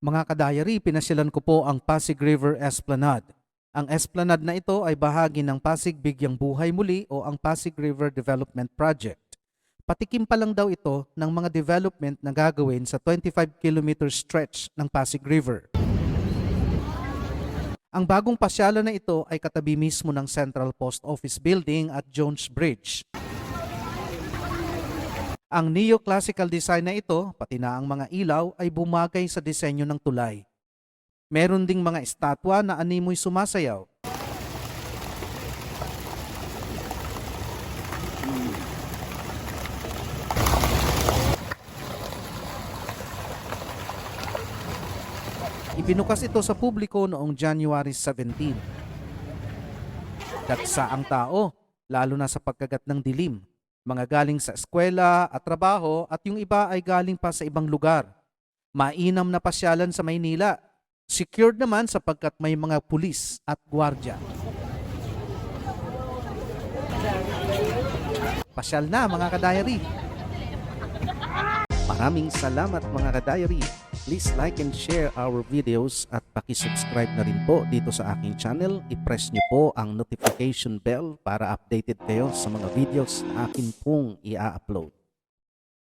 Mga kadayari, pinasyalan ko po ang Pasig River Esplanade. Ang esplanade na ito ay bahagi ng Pasig Bigyang Buhay Muli o ang Pasig River Development Project. Patikim pa lang daw ito ng mga development na gagawin sa 25 km stretch ng Pasig River. Ang bagong pasyalan na ito ay katabi mismo ng Central Post Office Building at Jones Bridge. Ang neoclassical design na ito, pati na ang mga ilaw, ay bumagay sa disenyo ng tulay. Meron ding mga estatwa na animoy sumasayaw. Ibinukas ito sa publiko noong January 17. Datsa ang tao, lalo na sa pagkagat ng dilim. Mga galing sa eskwela at trabaho at yung iba ay galing pa sa ibang lugar. Mainam na pasyalan sa Maynila. Secured naman sapagkat may mga pulis at gwardya. Pasyal na mga kadayari. Maraming salamat mga kadayari. Please like and share our videos at pakisubscribe na rin po dito sa aking channel. I-press nyo po ang notification bell para updated kayo sa mga videos na akin pong i-upload.